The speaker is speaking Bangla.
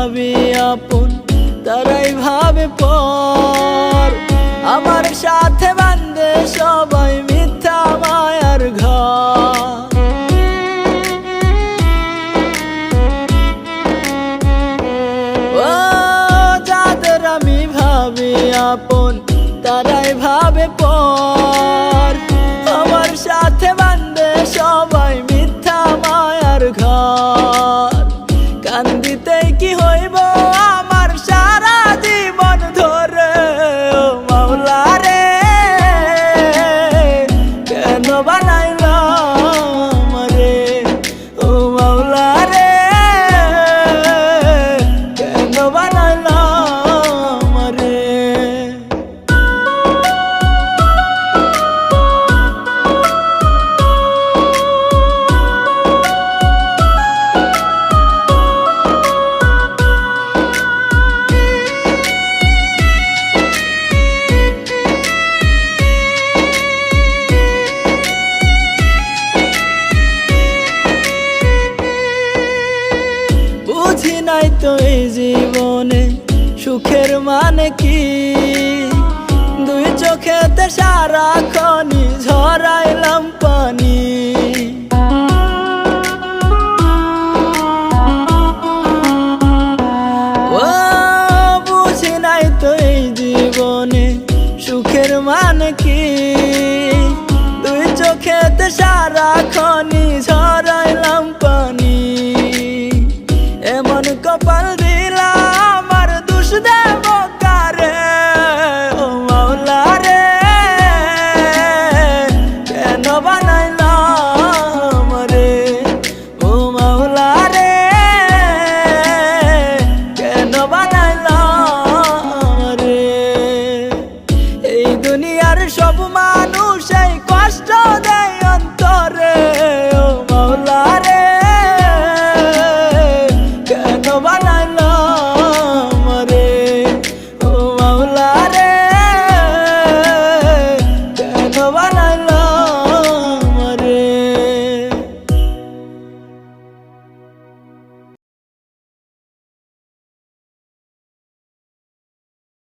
ভাবে আপন, তারাই ভাবে পর। আমার সাথে বান্ধে সবাই মিথ্যা, মায়ার ঘর। আমি ভাবি আপন, তারাই ভাবে পর। জীবনে সুখের মানে কি? দুই চোখেতে সারা খনি ঝরাইলাম পানি। সুখের মানে কি? দুই চোখেতে সারা খনি ঝরাইলাম পানি